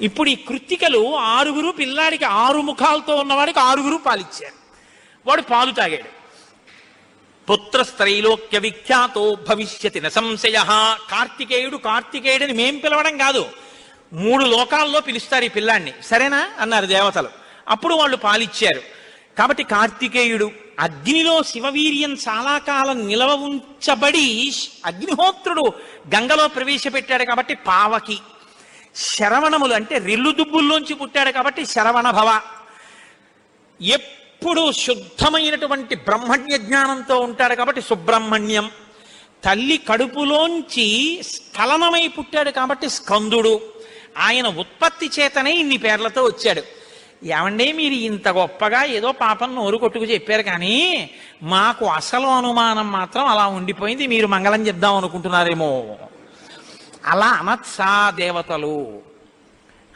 ఇప్పుడు ఈ కృత్తికలు ఆరుగురు పిల్లాడికి ఆరు ముఖాలతో ఉన్నవాడికి ఆరుగురు పాలిచ్చారు. వాడు పాలు తాగాడు. పుత్రస్త్రైలోక్య విఖ్యాతో భవిష్యతి న సంశయ. కార్తికేయుడు కార్తికేయుడని మేం పిలవడం కాదు. మూడు లోకాల్లో పిలుస్తారు ఈ పిల్లాన్ని సరేనా? అన్నారు దేవతలు. అప్పుడు వాళ్ళు పాలిచ్చారు. కాబట్టి కార్తికేయుడు అగ్నిలో శివవీర్యం చాలా కాలం నిలవ ఉంచబడి అగ్నిహోత్రుడు గంగలో ప్రవేశపెట్టాడు కాబట్టి పావకి. శరవణములు అంటే రెల్లు దుబ్బుల్లోంచి పుట్టాడు కాబట్టి శరవణ భవ. ఎప్పుడు శుద్ధమైనటువంటి బ్రహ్మణ్య జ్ఞానంతో ఉంటాడు కాబట్టి సుబ్రహ్మణ్యం. తల్లి కడుపులోంచి స్ఖలనమై పుట్టాడు కాబట్టి స్కందుడు. ఆయన ఉత్పత్తి చేతనే ఇన్ని పేర్లతో వచ్చాడు. ఏమండే మీరు ఇంత గొప్పగా ఏదో పాపం నోరు కొట్టుకు చెప్పారు కానీ మాకు అసలు అనుమానం మాత్రం అలా ఉండిపోయింది. మీరు మంగళం చెప్దాం అనుకుంటున్నారేమో. అలా అనత్సా దేవతలు